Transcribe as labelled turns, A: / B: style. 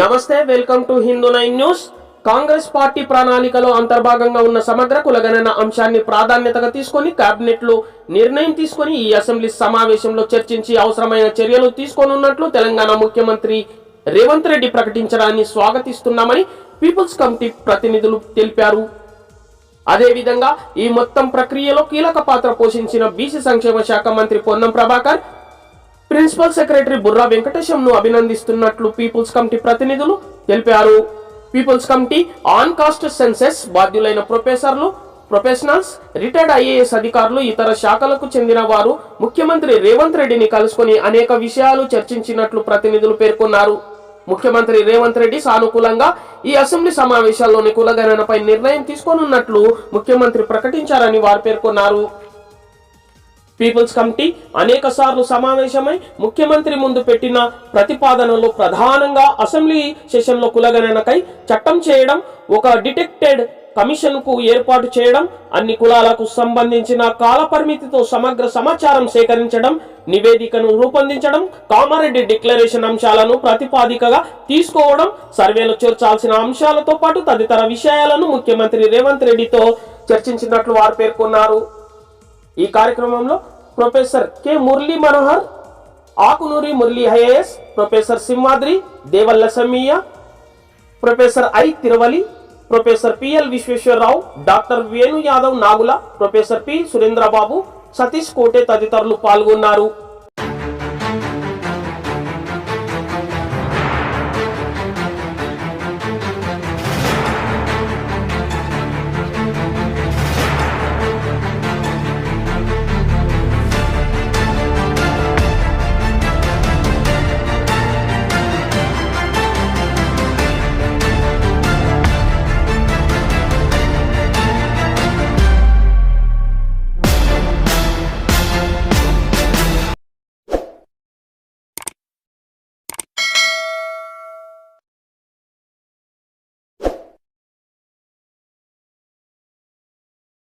A: నమస్తే welcome to Hindu nine news. Congress party ప్రణాళికలో అంతర్భాగంగా ఉన్న సమగ్ర కులగణన అంశాన్ని ప్రాధాన్యతగా తీసుకొని కేబినెట్లో నిర్ణయం తీసుకొని ఈ అసెంబ్లీ సమావేశంలో చర్చించి అవసరమైన చర్యలు తీసుకోనున్నట్లు తెలంగాణ ముఖ్యమంత్రి రేవంత్ రెడ్డి ప్రకటించడాన్ని స్వాగతిస్తున్నామని పీపుల్స్ కమిటీ ప్రతినిధులు తెలిపారు. అదేవిధంగా ఈ మొత్తం ప్రక్రియలో కీలక పాత్ర పోషించిన బీసీ సంక్షేమ శాఖ మంత్రి పొన్నం ప్రభాకర్ ప్రిన్సిపల్ సెక్రటరీ బుర్రా వెంకటేశంను అభినందిస్తున్నట్లు పీపుల్స్ కమిటీ ప్రతినిధులు తెలిపారు. People's committee on caste census బాధ్యులైన ప్రొఫెసర్లు ప్రొఫెషనల్స్ రిటైర్డ్ ఐఏఎస్ అధికారులు ఇతర శాఖలకు చెందిన వారు ముఖ్యమంత్రి రేవంత్ రెడ్డిని కలుసుకొని అనేక విషయాలు చర్చించినట్లు ప్రతినిధులు పేర్కొన్నారు. ముఖ్యమంత్రి రేవంత్ రెడ్డి సానుకూలంగా ఈ అసెంబ్లీ సమావేశాల్లోని కులగణనపై నిర్ణయం తీసుకోనున్నట్లు ముఖ్యమంత్రి ప్రకటించారని వారు పేర్కొన్నారు. పీపుల్స్ కమిటీ అనేక సార్లు సమావేశమై ముఖ్యమంత్రి ముందు పెట్టిన ప్రతిపాదనలు ప్రధానంగా అసెంబ్లీ సెషన్లో కులగణనకై చట్టం చేయడం ఒక డిటెక్టెడ్ కమిషన్కు ఏర్పాటు చేయడం అన్ని కులాలకు సంబంధించిన కాలపరిమితితో సమగ్ర సమాచారం సేకరించడం నివేదికను రూపొందించడం కామారెడ్డి డిక్లరేషన్ అంశాలను ప్రాతిపాదికగా తీసుకోవడం సర్వేలో చేర్చాల్సిన అంశాలతో పాటు తదితర విషయాలను ముఖ్యమంత్రి రేవంత్ రెడ్డితో చర్చించినట్లు వారు పేర్కొన్నారు. ఈ కార్యక్రమంలో professor K Murali Manohar Akunuri Murali IAS professor Simhadri Devalla Sameeya professor I Tiruvali professor PL Visweswararao doctor Venu Yadav Nagula professor P Surendrababu Satish Kote తదితరులు పాల్గొన్నారు.